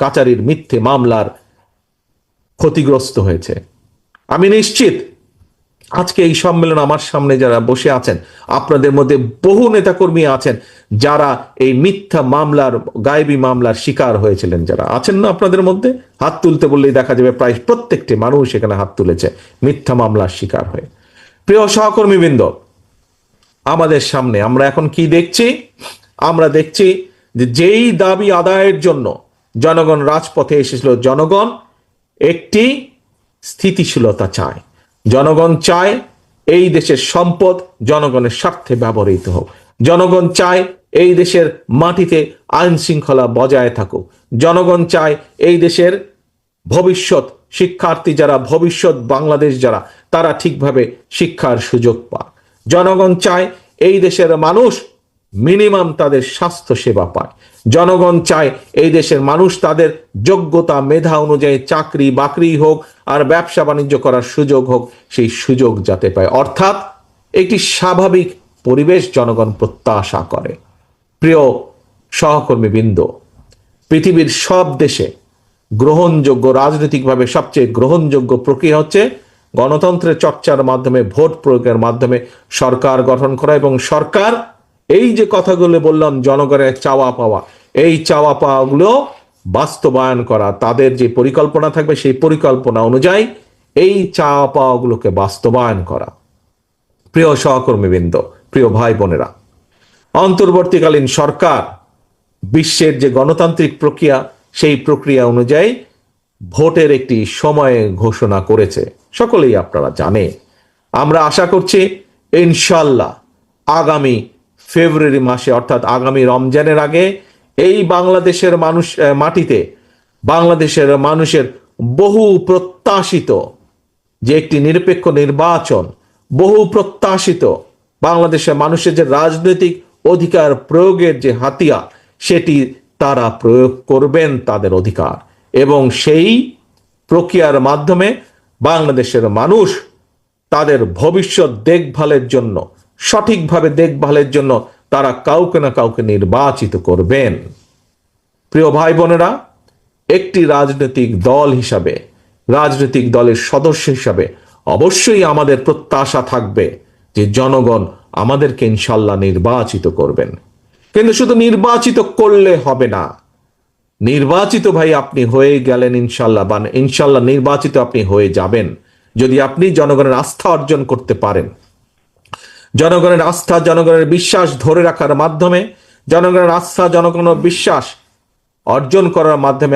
কাচারির মিথ্যে মামলার ক্ষতিগ্রস্ত হয়েছে। আমি নিশ্চিত আজকে এই সম্মেলন আমার সামনে যারা বসে আছেন, আপনাদের মধ্যে বহু নেতাকর্মী আছেন যারা এই মিথ্যা মামলার, গায়েবী মামলার শিকার হয়েছিলেন যারা। আছেন না আপনাদের মধ্যে? হাত তুলতে বললেই দেখা যাবে প্রায় প্রত্যেকটি মানুষ এখানে হাত তুলেছে মিথ্যা মামলার শিকার হয়ে। প্রিয় সহকর্মীবৃন্দ, আমাদের সামনে আমরা এখন কি দেখছি? আমরা দেখছি যে যেই দাবি আদায়ের জন্য জনগণ রাজপথে এসেছিল, জনগণ একটি স্থিতিশীলতা চায়। জনগণ চায় এই দেশের সম্পদ জনগণের স্বার্থে ব্যবহৃত হোক। জনগণ চায় এই দেশের মাটিতে আইন শৃঙ্খলা বজায় থাকুক। জনগণ চায় এই দেশের ভবিষ্যৎ, শিক্ষার্থী যারা, ভবিষ্যৎ বাংলাদেশ যারা, তারা ঠিকভাবে শিক্ষার সুযোগ পাক। জনগণ চায় এই দেশের মানুষ মিনিমাম তাদের স্বাস্থ্য সেবা পায়। জনগণ চায় এই দেশের মানুষ তাদের যোগ্যতা, মেধা অনুযায়ী চাকরি, বাকরি হোক আর ব্যবসা বাণিজ্য করার সুযোগ হোক, সেই সুযোগ যাতে পায়। অর্থাৎ একটি স্বাভাবিক পরিবেশ জনগণ প্রত্যাশা করে। প্রিয় সহকর্মীবৃন্দ, পৃথিবীর সব দেশে গ্রহণযোগ্য, রাজনৈতিকভাবে সবচেয়ে গ্রহণযোগ্য প্রক্রিয়া হচ্ছে গণতন্ত্রের চর্চার মাধ্যমে, ভোট প্রয়োগের মাধ্যমে সরকার গঠন করা এবং সরকার এই যে কথাগুলো বললাম, জনগণের চাওয়া পাওয়া, এই চাওয়া পাওয়াগুলো বাস্তবায়ন করা, তাদের যে পরিকল্পনা থাকবে সেই পরিকল্পনা অনুযায়ী এই চাওয়া পাওয়াগুলোকে বাস্তবায়ন করা। প্রিয় সহকর্মীবৃন্দ, প্রিয় ভাই বোনেরা, অন্তর্বর্তীকালীন সরকার বিশ্বের যে গণতান্ত্রিক প্রক্রিয়া, সেই প্রক্রিয়া অনুযায়ী ভোটের একটি সময় ঘোষণা করেছে। সকলেই আপনারা জানে আমরা আশা করছি, ইনশাল্লাহ আগামী ফেব্রুয়ারি মাসে, অর্থাৎ আগামী রমজানের আগে, এই বাংলাদেশের মানুষ মাটিতে, বাংলাদেশের মানুষের বহু প্রত্যাশিত যে একটি নিরপেক্ষ নির্বাচন, বহু প্রত্যাশিত বাংলাদেশের মানুষের যে রাজনৈতিক অধিকার প্রয়োগের যে হাতিয়ার, সেটি তারা প্রয়োগ করবেন তাদের অধিকার। এবং সেই প্রক্রিয়ার মাধ্যমে বাংলাদেশের মানুষ তাদের ভবিষ্যৎ দেখভালের জন্য সঠিকভাবে দেখভালের জন্য তারা কাউকে না কাউকে নির্বাচিত করবেন। প্রিয় ভাই বোনেরা, একটি রাজনৈতিক দল হিসাবে, রাজনৈতিক দলের সদস্য হিসাবে অবশ্যই আমাদের প্রত্যাশা থাকবে যে জনগণ আমাদেরকে ইনশাল্লাহ নির্বাচিত করবেন। কিন্তু শুধু নির্বাচিত করলে হবে না, নির্বাচিত ভাই আপনি হয়ে গেলেন ইনশাল্লাহ বা ইনশাল্লাহ নির্বাচিত আপনি হয়ে যাবেন। যদি আপনি জনগণের আস্থা অর্জন করতে পারেন জনগণের আস্থা জনগণের বিশ্বাস ধরে রাখার মাধ্যমে জনগণের আস্থা জনগণের বিশ্বাস অর্জন করার মাধ্যমে